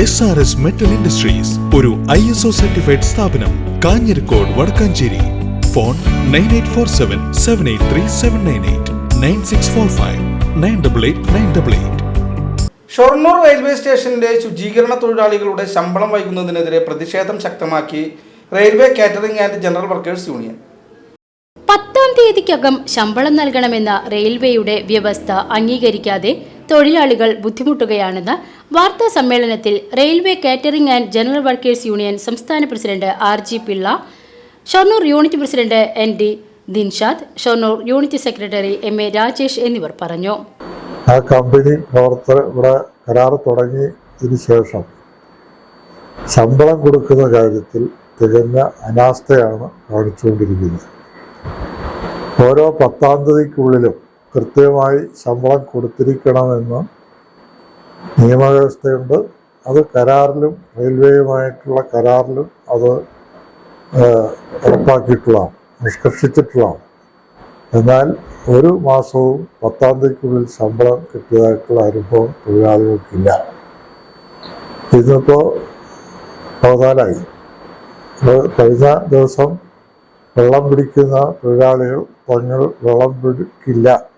S R S metal industries ഒരു I S O certified സ്ഥാപനം Kanjirakode Vadakkanchery. Phone nine eight four seven seven eight three seven nine eight nine six four five nine double eight nine double eight Shoranur railway സ്റ്റേഷനിലെ ശുചീകരണ തൊഴിലാളികളുടെ ശമ്പളം വൈകുന്നതിനെതിരെ പ്രതിഷേധം ശക്തമാക്കി railway catering and general workers union പത്താം തീയതിക്കകം ശമ്പളം നൽകണമെന്ന റെയിൽവേയുടെ വ്യവസ്ഥ അംഗീകരിക്കാതെ തൊഴിലാളികൾ ബുദ്ധിമുട്ടുകയാണെന്ന് വാർത്താ സമ്മേളനത്തിൽ railway catering and general workers union സംസ്ഥാന president R G Pillai Shoranur unit president N D Dinshad Shoranur unit secretary M A Rajesh എന്നിവർ പറഞ്ഞു. ആ കമ്പനി പ്രവർത്തന ഇവിടെ കരാർ തുടങ്ങിയതിനു ശേഷം ശമ്പളം കൊടുക്കുന്ന കാര്യത്തിൽ തികഞ്ഞ അനാസ്ഥയാണ് കാണിച്ചുകൊണ്ടിരിക്കുന്നത്. ഓരോ പത്താം തീയതിക്കുള്ളിലും കൃത്യമായി ശമ്പളം കൊടുത്തിരിക്കണമെന്ന് നിയമവ്യവസ്ഥയുണ്ട്. അത് കരാറിലും റെയിൽവേയുമായിട്ടുള്ള കരാറിലും അത് ഉറപ്പാക്കിയിട്ടുള്ളതാണ് നിഷ്കർഷിച്ചിട്ടുള്ളതാണ്. എന്നാൽ ഒരു മാസവും പത്താം തീയതിക്കുള്ളിൽ ശമ്പളം കിട്ടിയതായിട്ടുള്ള അനുഭവം തൊഴിലാളികൾക്കില്ല. ഇതിപ്പോൾ പതിനാലായി. കഴിഞ്ഞ ദിവസം വെള്ളം പിടിക്കുന്ന തൊഴിലാളികൾ തങ്ങൾ വെള്ളം പിടിക്കില്ല.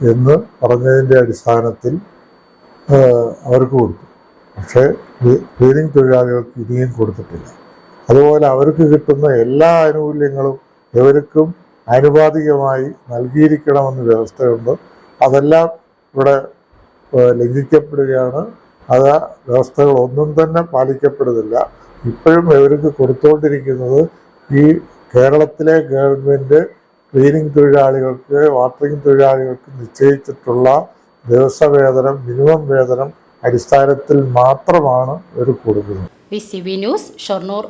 എന്ന് പറഞ്ഞതിന്റെ അടിസ്ഥാനത്തിൽ അവർക്ക് കൊടുത്തു. പക്ഷേ ക്ലീ- ക്ലീനിങ് തൊഴിലാളികൾക്ക് ഇനിയും കൊടുത്തിട്ടില്ല. അതുപോലെ അവർക്ക് കിട്ടുന്ന എല്ലാ ആനുകൂല്യങ്ങളും ഇവർക്കും ആനുപാതികമായി നൽകിയിരിക്കണമെന്ന് വ്യവസ്ഥയുണ്ട്. അതെല്ലാം ഇവിടെ ലംഘിക്കപ്പെടുകയാണ്. അത് ആ വ്യവസ്ഥകളൊന്നും തന്നെ പാലിക്കപ്പെടുന്നില്ല. ഇപ്പോഴും ഇവർക്ക് കൊടുത്തുകൊണ്ടിരിക്കുന്നത് ഈ കേരളത്തിലെ ഗവൺമെന്റ് ക്ലീനിങ് തൊഴിലാളികൾക്ക് വാട്ടറിംഗ് തൊഴിലാളികൾക്ക് നിശ്ചയിച്ചിട്ടുള്ള ദിവസവേതനം മിനിമം വേതനം അടിസ്ഥാനത്തിൽ മാത്രമാണ് ഒരു വി ന്യൂസ് ഷൊർണൂർ.